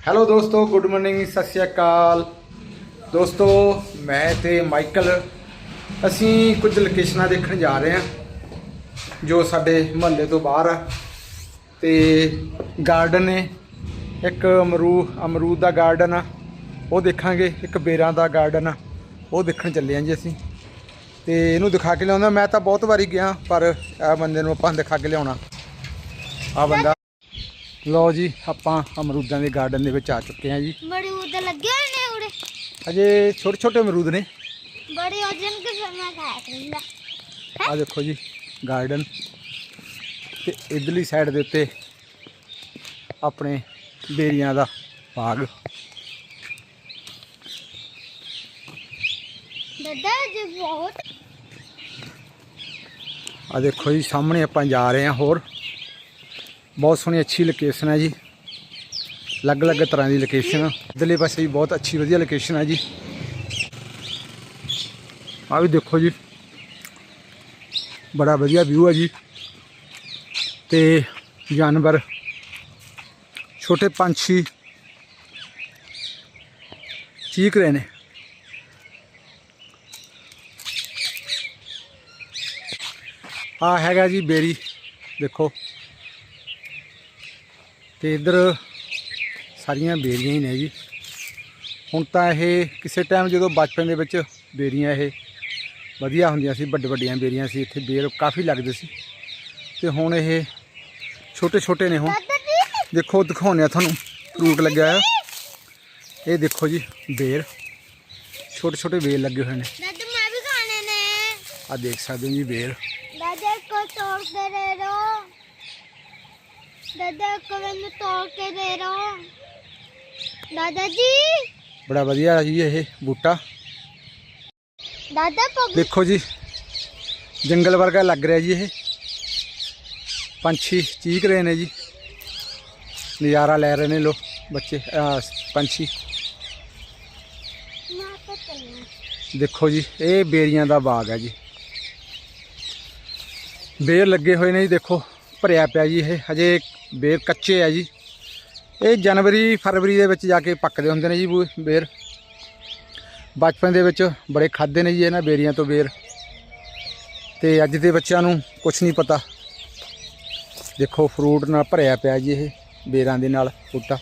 Hello ਦੋਸਤੋ good morning ਸਤਿ ਸ਼੍ਰੀ ਅਕਾਲ ਦੋਸਤੋ ਮੈਂ ਤੇ ਮਾਈਕਲ ਅਸੀਂ ਕੁਝ ਲੋਕੇਸ਼ਨਾਂ ਦੇਖਣ ਜਾ ਰਹੇ ਹਾਂ ਜੋ ਸਾਡੇ ਮੁਹੱਲੇ ਤੋਂ ਬਾਹਰ ਆ ਤੇ ਗਾਰਡਨ ਨੇ ਇੱਕ ਅਮਰੂ ਅਮਰੂਦ ਦਾ ਗਾਰਡਨ ਆ ਉਹ ਦੇਖਾਂਗੇ ਇੱਕ ਬੇਰਾਂ ਦਾ ਗਾਰਡਨ ਆ ਉਹ ਦੇਖਣ ਚੱਲੇ ਆਂ ਜੀ ਅਸੀਂ ਤੇ ਇਹਨੂੰ ਦਿਖਾ ਕੇ ਲਿਆਉਂਦਾ ਮੈਂ ਤਾਂ ਬਹੁਤ ਵਾਰੀ ਗਿਆ ਪਰ ਇਹ ਬੰਦੇ ਨੂੰ ਆਪਾਂ ਦਿਖਾ ਕੇ ਲਿਆਉਣਾ ਆ ਬੰਦਾ ਲਓ ਜੀ ਆਪਾਂ ਅਮਰੂਦਾਂ ਦੇ ਗਾਰਡਨ ਦੇ ਵਿੱਚ ਆ ਚੁੱਕੇ ਹਾਂ ਜੀ। ਮਰੂਦ ਲੱਗੇ ਹੋਏ ਨੇ ਉਰੇ। ਅਜੇ ਛੋਟੇ ਛੋਟੇ ਅਮਰੂਦ ਨੇ। ਬੜੇ ਜਾਣ ਕੇ ਫਿਰ ਮੈਂ ਖਾਇਆ ਕਰੂੰਗਾ ਆ ਦੇਖੋ ਜੀ ਗਾਰਡਨ ਤੇ ਇਧਰਲੀ ਸਾਈਡ ਦੇ ਉੱਤੇ ਆਪਣੇ ਬੇਰੀਆਂ ਦਾ ਬਾਗ। ਦਾਦਾ ਜੀ ਬਹੁਤ। ਆ ਦੇਖੋ ਜੀ ਸਾਹਮਣੇ ਆਪਾਂ ਜਾ ਰਹੇ ਹਾਂ ਹੋਰ। ਬਹੁਤ ਸੋਹਣੀ ਅੱਛੀ ਲੋਕੇਸ਼ਨ ਹੈ ਜੀ। ਅਲੱਗ-ਅਲੱਗ ਤਰ੍ਹਾਂ ਦੀ ਲੋਕੇਸ਼ਨ ਇਧਰਲੇ ਪਾਸੇ ਵੀ ਬਹੁਤ ਅੱਛੀ, ਵਧੀਆ ਲੋਕੇਸ਼ਨ ਹੈ ਜੀ। ਆ ਵੀ ਦੇਖੋ ਜੀ। ਬੜਾ ਵਧੀਆ ਵਿਊ ਹੈ ਜੀ। ਤੇ ਜਾਨਵਰ। ਛੋਟੇ ਪੰਛੀ। ਚੀਕ ਰਹੇ ਨੇ। ਆ ਹੈਗਾ ਜੀ ਬੇਰੀ। ਦੇਖੋ। ਤੇ ਇਧਰ ਸਾਰੀਆਂ ਬੇਰੀਆਂ ਹੀ ਨੇ ਜੀ। ਹੁਣ ਤਾਂ ਇਹ ਕਿਸੇ ਟਾਈਮ ਜਦੋਂ ਬਚਪਨ ਦੇ ਵਿੱਚ ਬੇਰੀਆਂ ਇਹ ਵਧੀਆ ਹੁੰਦੀਆਂ ਸੀ ਵੱਡ ਵੱਡੀਆਂ ਬੇਰੀਆਂ ਸੀ ਇੱਥੇ ਬੇਰ ਕਾਫੀ ਲੱਗਦੇ ਸੀ। ਤੇ ਹੁਣ ਇਹ ਛੋਟੇ ਛੋਟੇ ਨੇ ਹੁਣ। ਦੇਖੋ ਦਿਖਾਉਂਦੇ ਆ ਤੁਹਾਨੂੰ ਫਰੂਟ ਲੱਗਿਆ ਆ ਇਹ ਦੇਖੋ ਜੀ ਬੇਰ। ਛੋਟੇ ਛੋਟੇ ਬੇਰ ਲੱਗੇ ਹੋਏ ਨੇ। ਦਾਦਾ ਮੈਂ ਵੀ ਖਾਣੇ ਨੇ। ਆ ਦੇਖ ਸਕਦੇ ਹੋ ਜੀ ਬੇਰ। ਦਾਦਾ ਕੋ ਤੋੜ ਦੇ ਦੋ ਦਾਦਾ ਕੋ ਮੈਨੂੰ ਤੋੜ ਕੇ ਦੇ ਦੋ ਦਾਦਾ ਜੀ। ਬੜਾ ਵਧੀਆ ਜੀ ਇਹ ਬੂਟਾ। ਦਾਦਾ ਪਗ ਦੇਖੋ ਜੀ ਜੰਗਲ ਵਰਗਾ ਲੱਗ ਰਿਹਾ ਜੀ ਇਹ। ਪੰਛੀ ਚੀਕ ਰਹੇ ਨੇ ਜੀ। ਨਜ਼ਾਰਾ ਲੈ ਰਹੇ ਨੇ ਲੋ ਬੱਚੇ ਅਹ ਪੰਛੀ। ਦੇਖੋ ਜੀ ਇਹ ਬੇਰੀਆਂ ਦਾ ਬਾਗ ਹੈ ਜੀ। ਬੇਰ ਲੱਗੇ ਹੋਏ ਨੇ ਜੀ ਦੇਖੋ ਭਰਿਆ ਪਿਆ ਜੀ ਇਹ। ਹਜੇ ਬੇਰ ਕੱਚੇ ਆ ਜੀ। ਇਹ ਜਨਵਰੀ ਫਰਵਰੀ ਦੇ ਵਿੱਚ ਜਾ ਕੇ ਪੱਕਦੇ ਹੁੰਦੇ ਨੇ ਜੀ ਬੇਰ। ਬਚਪਨ ਦੇ ਵਿੱਚ ਬੜੇ ਖਾਦੇ ਨੇ ਜੀ ਇਹਨਾਂ ਬੇਰੀਆਂ ਤੋਂ ਬੇਰ। ਤੇ ਅੱਜ ਦੇ ਬੱਚਿਆਂ ਨੂੰ ਕੁਝ ਨਹੀਂ ਪਤਾ। ਦੇਖੋ ਫਰੂਟ ਨਾਲ ਭਰਿਆ ਪਿਆ ਜੀ ਇਹ ਬੇਰਾਂ ਦੇ ਨਾਲ ਬੂਟਾ।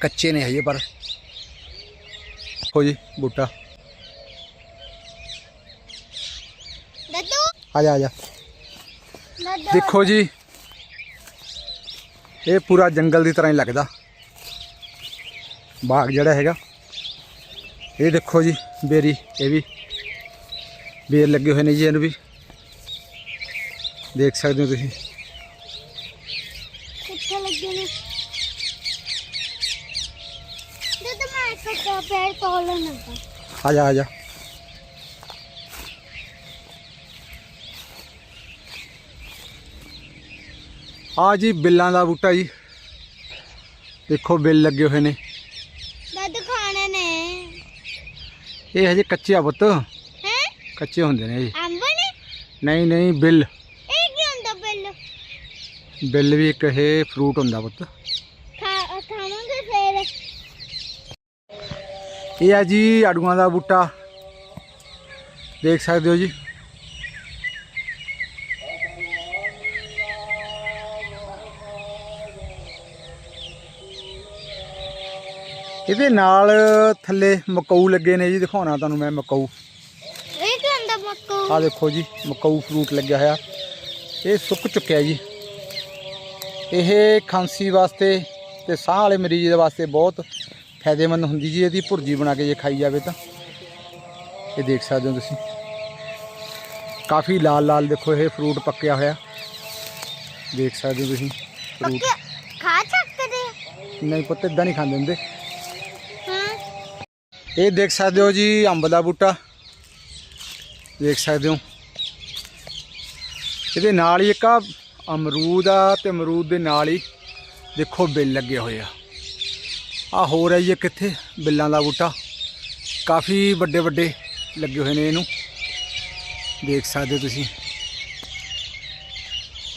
ਕੱਚੇ ਨੇ ਹਜੇ ਪਰ। ਦੇਖੋ ਜੀ ਬੂਟਾ। ਦਾਦੂ। ਆ ਜਾ ਆ ਜਾ। ਦੇਖੋ ਜੀ ਇਹ ਪੂਰਾ ਜੰਗਲ ਦੀ ਤਰ੍ਹਾਂ ਹੀ ਲੱਗਦਾ। ਬਾਗ ਜਿਹੜਾ ਹੈਗਾ। ਇਹ ਦੇਖੋ ਜੀ ਬੇਰੀ ਇਹ ਵੀ। ਬੇਰ ਲੱਗੇ ਹੋਏ ਨੇ ਜੀ ਇਹਨੂੰ ਵੀ। ਦੇਖ ਸਕਦੇ ਹੋ ਤੁਸੀਂ। ਕਿੱਥੇ ਲੱਗੇ ਨੇ। ਦਾਦਾ ਮੈਂ ਇੱਕ ਕੋ ਪੈਰ ਤੋੜ ਲੈਣਾ ਆ ਜਾ ਆ ਜਾ। ਆ ਜੀ ਬਿੱਲਾਂ ਦਾ ਬੂਟਾ ਜੀ। ਦੇਖੋ ਬਿੱਲ ਲੱਗੇ ਹੋਏ ਨੇ। ਦਾਦਾ ਖਾਣੇ ਨੇ। ਇਹ ਹਜੇ ਕੱਚੇ ਆ ਪੁੱਤ। ਹੈ? ਕੱਚੇ ਹੁੰਦੇ ਨੇ ਜੀ ਅੰਬ ਨੇ? ਨਹੀਂ ਨਹੀਂ ਬਿੱਲ। ਇਹ ਕੀ ਹੁੰਦਾ ਬਿੱਲ? ਬਿੱਲ ਵੀ ਇੱਕ ਇਹ ਫਰੂਟ ਹੁੰਦਾ ਪੁੱਤ। ਖਾ ਖਾਵਾਂਗੇ ਫੇਰ। ਇਹ ਆ ਜੀ ਆੜੂਆਂ ਦਾ ਬੂਟਾ। ਦੇਖ ਸਕਦੇ ਹੋ ਜੀ। ਇਹਦੇ ਨਾਲ ਥੱਲੇ ਮਕਊ ਲੱਗੇ ਨੇ ਜੀ ਦਿਖਾਉਣਾ ਤੁਹਾਨੂੰ ਮੈਂ ਮਕਊ। ਇਹ ਕੀ ਹੁੰਦਾ ਮੱਕੂ ਆ ਦੇਖੋ ਜੀ ਮਕਊ ਫਰੂਟ ਲੱਗਿਆ ਹੋਇਆ। ਇਹ ਸੁੱਕ ਚੁੱਕਿਆ ਜੀ। ਇਹ ਖਾਂਸੀ ਵਾਸਤੇ ਤੇ ਸਾਹ ਵਾਲੇ ਮਰੀਜ਼ ਦੇ ਵਾਸਤੇ ਬਹੁਤ ਫਾਇਦੇਮੰਦ ਹੁੰਦੀ ਜੀ ਇਹਦੀ ਭੁਰਜੀ ਬਣਾ ਕੇ ਜੇ ਖਾਈ ਜਾਵੇ ਤਾਂ। ਇਹ ਦੇਖ ਸਕਦੇ ਹੋ ਤੁਸੀਂ। ਕਾਫੀ ਲਾਲ ਲਾਲ ਦੇਖੋ ਇਹ ਫਰੂਟ ਪੱਕਿਆ ਹੋਇਆ। ਦੇਖ ਸਕਦੇ ਹੋ ਤੁਸੀਂ। ਫਰੂਟ ਖਾ ਸਕਦੇ ਨਹੀਂ ਪੁੱਤ ਇਦਾਂ ਨਹੀਂ ਖਾਂਦੇ ਹੁੰਦੇ। ਇਹ ਦੇਖ ਸਕਦੇ ਹੋ ਜੀ ਅੰਬ ਦਾ ਬੂਟਾ। ਦੇਖ ਸਕਦੇ ਹੋ। ਇਹਦੇ ਨਾਲ ਹੀ ਇੱਕ ਆ ਅਮਰੂਦ ਆ ਤੇ ਅਮਰੂਦ ਦੇ ਨਾਲ ਹੀ ਦੇਖੋ ਬਿੱਲ ਲੱਗੇ ਹੋਏ ਆ। ਆ ਹੋ ਰਿਹਾ ਜੀ ਇਹ ਕਿੱਥੇ ਬਿੱਲਾਂ ਦਾ ਬੂਟਾ। ਕਾਫੀ ਵੱਡੇ ਵੱਡੇ ਲੱਗੇ ਹੋਏ ਨੇ ਇਹਨੂੰ। ਦੇਖ ਸਕਦੇ ਹੋ ਤੁਸੀਂ।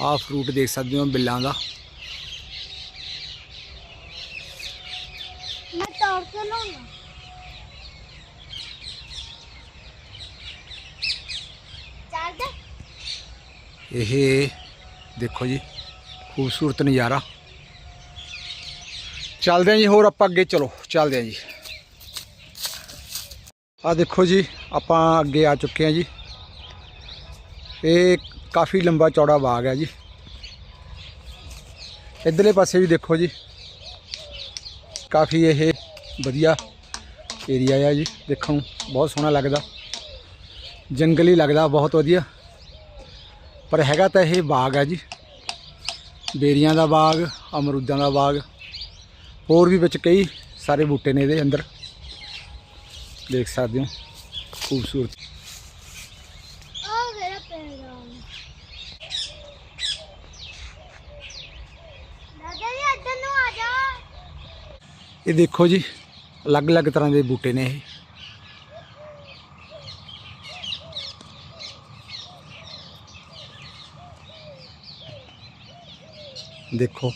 ਆਹ ਫਰੂਟ ਦੇਖ ਸਕਦੇ ਹੋ ਬਿੱਲਾਂ ਦਾ ਤੋੜ ਕੇ ਲਾਉਣਾ ਚੱਲਦਾ ਇਹ ਦੇਖੋ ਜੀ, ਖੂਬਸੂਰਤ ਨਜ਼ਾਰਾ। ਚੱਲਦੇ ਹਾਂ ਜੀ, ਹੋਰ ਆਪਾਂ ਅੱਗੇ ਚਲੋ, ਚੱਲਦੇ ਹਾਂ ਜੀ। ਆ ਦੇਖੋ ਜੀ, ਆਪਾਂ ਅੱਗੇ ਆ ਚੁੱਕੇ ਹਾਂ ਜੀ। ਇਹ ਕਾਫੀ ਲੰਬਾ ਚੌੜਾ ਬਾਗ ਹੈ ਜੀ। ਇਧਰਲੇ ਪਾਸੇ ਵੀ ਦੇਖੋ ਜੀ, ਕਾਫੀ ਇਹ ਵਧੀਆ ਏਰੀਆ ਆ ਜੀ, ਦੇਖਣ ਬਹੁਤ ਸੋਹਣਾ ਲੱਗਦਾ। ਜੰਗਲੀ ਲੱਗਦਾ, ਬਹੁਤ ਵਧੀਆ। ਪਰ ਹੈਗਾ ਤਾਂ ਇਹ ਬਾਗ ਹੈ ਜੀ। ਬੇਰੀਆਂ ਦਾ ਬਾਗ, ਅਮਰੂਦਾਂ ਦਾ ਬਾਗ, ਹੋਰ ਵੀ ਵਿੱਚ ਕਈ ਸਾਰੇ ਬੂਟੇ ਨੇ ਇਹਦੇ ਅੰਦਰ। ਦੇਖ ਸਕਦੇ ਹੋ, ਖੂਬਸੂਰਤ। ਇਹ ਦੇਖੋ ਜੀ, ਅਲੱਗ-ਅਲੱਗ ਤਰ੍ਹਾਂ ਦੇ ਬੂਟੇ ਨੇ ਇਹ। ਦੇਖੋ।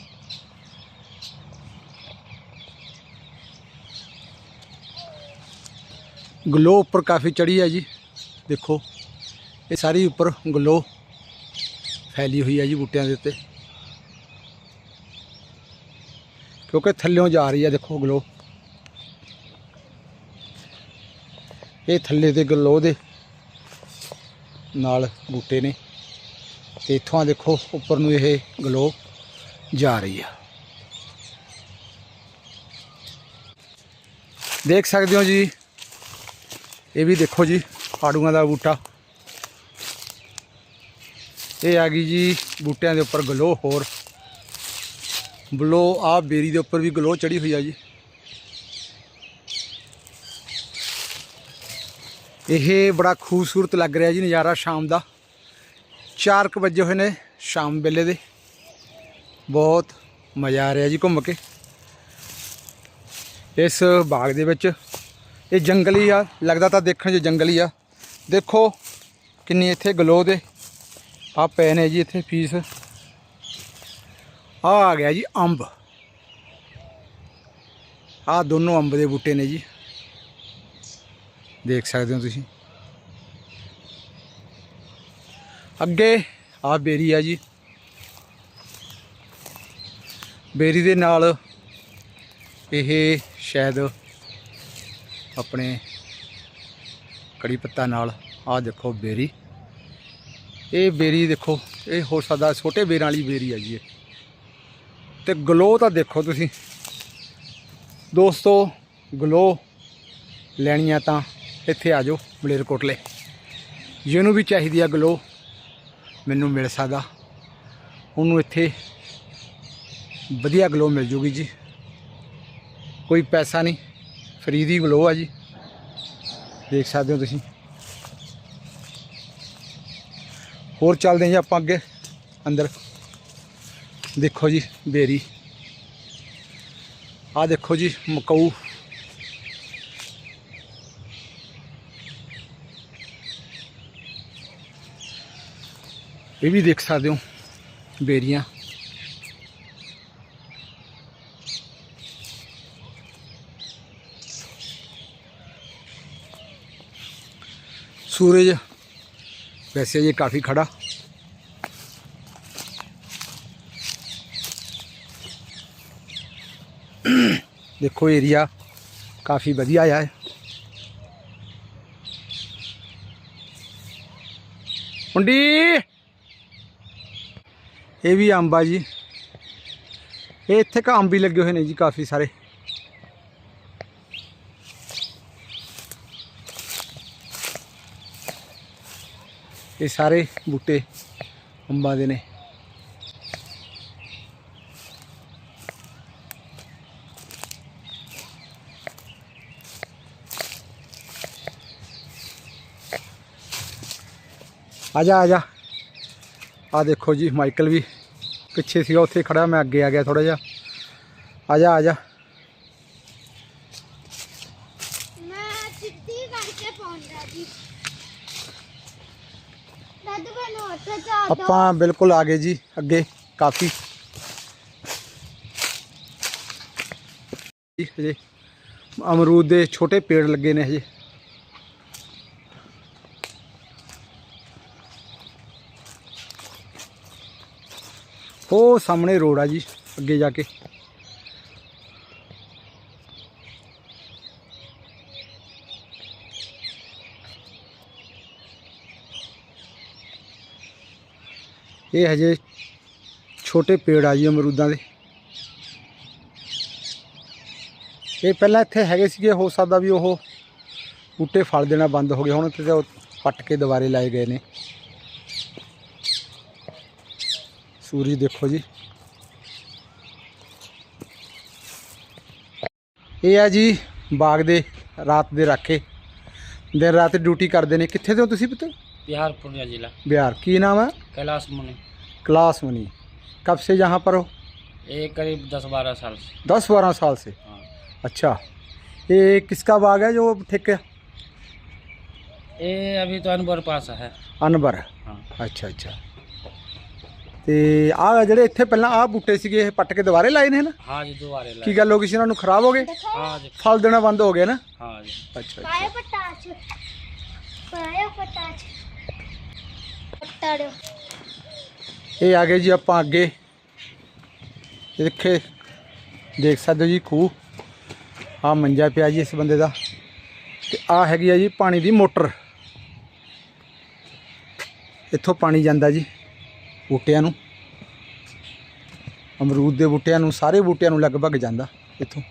ਗਲੋ ਉੱਪਰ ਕਾਫੀ ਚੜੀ ਹੈ ਜੀ। ਦੇਖੋ, ਇਹ ਸਾਰੀ ਉੱਪਰ ਗਲੋ ਫੈਲੀ ਹੋਈ ਹੈ ਜੀ ਬੂਟਿਆਂ ਦੇ ਉੱਤੇ। ਕਿਉਂਕਿ ਥੱਲਿਓਂ ਜਾ ਰਹੀ ਹੈ, ਦੇਖੋ ਗਲੋ ਇਹ ਥੱਲੇ ਦੇ ਗਲੋ ਦੇ ਨਾਲ ਬੂਟੇ ਨੇ। ਤੇ ਇੱਥੋਂ ਦੇਖੋ, ਉੱਪਰ ਨੂੰ ਇਹ ਗਲੋ ਜਾ ਰਹੀ ਆ। ਦੇਖ ਸਕਦੇ ਹੋ ਜੀ। ਇਹ ਵੀ ਦੇਖੋ ਜੀ, ਆੜੂਆਂ ਦਾ ਬੂਟਾ। ਇਹ ਆ ਗਈ ਜੀ ਬੂਟਿਆਂ ਦੇ ਉੱਪਰ ਗਲੋ ਹੋਰ। ਬਲੋ ਆ ਬੇਰੀ ਦੇ ਉੱਪਰ ਵੀ ਗਲੋ ਚੜੀ ਹੋਈ ਆ ਜੀ। ਇਹ ਬੜਾ ਖੂਬਸੂਰਤ ਲੱਗ ਰਿਹਾ ਜੀ ਨਜ਼ਾਰਾ ਸ਼ਾਮ ਦਾ। 4:00 ਵਜੇ ਹੋਏ ਨੇ ਸ਼ਾਮ ਵੇਲੇ ਦੇ। ਬਹੁਤ ਮਜ਼ਾ ਆ ਰਿਹਾ ਜੀ ਘੁੰਮ ਕੇ। ਇਸ ਬਾਗ ਦੇ ਵਿੱਚ ਇਹ ਜੰਗਲੀ ਆ, ਲੱਗਦਾ ਤਾਂ ਦੇਖਣ 'ਚ ਜੰਗਲੀ ਆ। ਦੇਖੋ ਕਿੰਨੀ ਇੱਥੇ ਗਲੋ ਦੇ ਆ ਪਏ ਨੇ ਜੀ ਇੱਥੇ ਫੀਸ ਆ ਆ ਗਿਆ ਜੀ ਅੰਬ। ਆ ਦੋਨੋਂ ਅੰਬ ਦੇ ਬੂਟੇ ਨੇ ਜੀ। ਦੇਖ ਸਕਦੇ ਹੋ ਤੁਸੀਂ। ਅੱਗੇ ਆ ਬੇਰੀ ਆ ਜੀ। ਬੇਰੀ ਦੇ ਨਾਲ ਇਹ ਸ਼ਾਇਦ ਆਪਣੇ ਕੜੀ ਪੱਤਾ ਨਾਲ ਆਹ ਦੇਖੋ ਬੇਰੀ। ਇਹ ਬੇਰੀ ਦੇਖੋ, ਇਹ ਹੋ ਸਕਦਾ ਛੋਟੇ ਬੇਰਾਂ ਵਾਲੀ ਬੇਰੀ ਆ ਜੀ ਇਹ। ਤੇ ਗਲੋ ਤਾਂ ਦੇਖੋ ਤੁਸੀਂ। ਦੋਸਤੋ ਗਲੋ ਲੈਣੀ ਲੈਣੀਆਂ ਤਾਂ ਇੱਥੇ ਆ ਜਾਓ ਮਲੇਰਕੋਟਲੇ। ਜਿਹਨੂੰ ਵੀ ਚਾਹੀਦੀ ਆ ਗਲੋ ਮੈਨੂੰ ਮਿਲ ਸਕਦਾ। ਉਹਨੂੰ ਇੱਥੇ ਵਧੀਆ ਗਲੋ ਮਿਲ ਜੂਗੀ ਜੀ। ਕੋਈ ਪੈਸਾ ਨਹੀਂ ਫਰੀ ਦੀ ਗਲੋ ਆ ਜੀ। ਦੇਖ ਸਕਦੇ ਹੋ ਤੁਸੀਂ। ਹੋਰ ਚੱਲਦੇ ਹਾਂ ਜੀ ਆਪਾਂ ਅੱਗੇ, ਅੰਦਰ। ਦੇਖੋ ਜੀ, ਬੇਰੀ। ਆ ਦੇਖੋ ਜੀ, ਮਕਾਊ। ਇਹ ਵੀ ਦੇਖ ਸਕਦੇ ਹੋ, ਬੇਰੀਆਂ। ਵੈਸੇ ਇਹ ਕਾਫੀ ਖੜਾ ਦੇਖੋ ਏਰੀਆ ਕਾਫੀ ਵਧੀਆ ਆ ਹੈ ਮੁੰਡੀ ਇਹ ਵੀ ਅੰਬ ਆ ਜੀ ਇਹ ਇੱਥੇ ਕਾ ਅੰਬ ਵੀ ਲੱਗੇ ਹੋਏ ਨੇ ਜੀ ਕਾਫੀ ਇਹ ਸਾਰੇ ਬੂਟੇ ਅੰਬਾਂ ਦੇ ਨੇ। ਆ ਜਾ ਆ ਜਾ ਆ ਦੇਖੋ ਜੀ, ਮਾਈਕਲ ਵੀ ਪਿੱਛੇ ਸੀਗਾ, ਉੱਥੇ ਖੜਾ, ਮੈਂ ਅੱਗੇ ਆ ਗਿਆ ਥੋੜਾ ਜਿਹਾ। ਆ ਜਾ ਆ ਜਾ ਮੈਂ ਸਿੱਧੀ ਕਰਕੇ ਪਾਉਂਦਾ ਜੀ ਦਾਦੂ ਮੈਨੂੰ ਉੱਥੇ ਚਾ ਦੋ ਆਪਾਂ ਬਿਲਕੁਲ ਆ ਗਏ ਜੀ, ਅੱਗੇ ਕਾਫੀ। ਹਜੇ ਅਮਰੂਦ ਦੇ ਛੋਟੇ ਪੇੜ ਲੱਗੇ ਨੇ ਹਜੇ। ਉਹ ਸਾਹਮਣੇ ਰੋਡ ਆ ਜੀ, ਅੱਗੇ ਜਾ ਕੇ। ਇਹ ਹਜੇ ਛੋਟੇ ਪੇੜ ਆ ਜੀ ਅਮਰੂਦਾਂ ਦੇ। ਇਹ ਪਹਿਲਾਂ ਇੱਥੇ ਹੈਗੇ ਸੀਗੇ, ਹੋ ਸਕਦਾ ਵੀ ਉਹ ਬੂਟੇ ਫਲ ਦੇਣਾ ਬੰਦ ਹੋ ਗਏ ਹੁਣ ਤੇ ਉਹ ਪੱਟ ਕੇ ਦੁਬਾਰੇ ਲਾਏ ਗਏ ਨੇ। ਸੂਰਜ ਦੇਖੋ ਜੀ। ਇਹ ਆ ਜੀ ਬਾਗ ਦੇ ਰਾਤ ਦੇ ਰਾਖੇ। ਦਿਨ ਰਾਤ ਡਿਊਟੀ ਕਰਦੇ ਨੇ। ਕਿੱਥੇ ਦੇ ਹੋ ਤੁਸੀਂ ਪੁੱਤ? बिहार पूर्णिया जिला ਬਿਹਾਰ ਕੀ ਨਾਮ ਹੈ कैलाश मुनि क्लास मनी कब से यहाँ पर हो ये करीब दस बारह साल से दस बारह साल से हाँ अच्छा ये किसका बाग है जो ठेके ये अभी तो अनबर पास है ਅਨਬਰ हाँ ਅੱਛਾ ਅੱਛਾ ਤੇ ਆ ਜਿਹੜੇ ਇੱਥੇ ਪਹਿਲਾਂ ਆ ਬੂਟੇ ਸੀਗੇ ਇਹ ਪੱਟ ਕੇ ਦੁਬਾਰੇ ਲਾਏ ਨੇ ਨਾ हाँ जी दोबारे ਕੀ लाए ਗੱਲ ਹੋ ਗਈ ਸੀ ਇਹਨਾਂ ਨੂੰ ਖਰਾਬ ਹੋ ਗਏ हाँ जी ਫਲ ਦੇਣਾ ਬੰਦ ਹੋ ਗਿਆ ਨਾ हाँ जी ਅੱਛਾ ਪਾਇਆ ਪਟਾਚ ਪਾਇਆ ਪਟਾਚ ਪਟਾੜੋ ਇਹ ਆ ਗਏ ਜੀ ਆਪਾਂ ਅੱਗੇ। ਦੇਖੇ, ਦੇਖ ਸਕਦੇ ਹੋ ਜੀ ਖੂਹ। ਆ ਮੰਜਾ ਪਿਆ ਜੀ ਇਸ ਬੰਦੇ ਦਾ। ਤੇ ਆ ਹੈਗੀ ਆ ਜੀ ਪਾਣੀ ਦੀ ਮੋਟਰ। ਇੱਥੋਂ ਪਾਣੀ ਜਾਂਦਾ ਜੀ ਬੂਟਿਆਂ ਨੂੰ। ਅਮਰੂਦ ਦੇ ਬੂਟਿਆਂ ਨੂੰ, ਸਾਰੇ ਬੂਟਿਆਂ ਨੂੰ ਲਗਭਗ ਜਾਂਦਾ ਇੱਥੋਂ।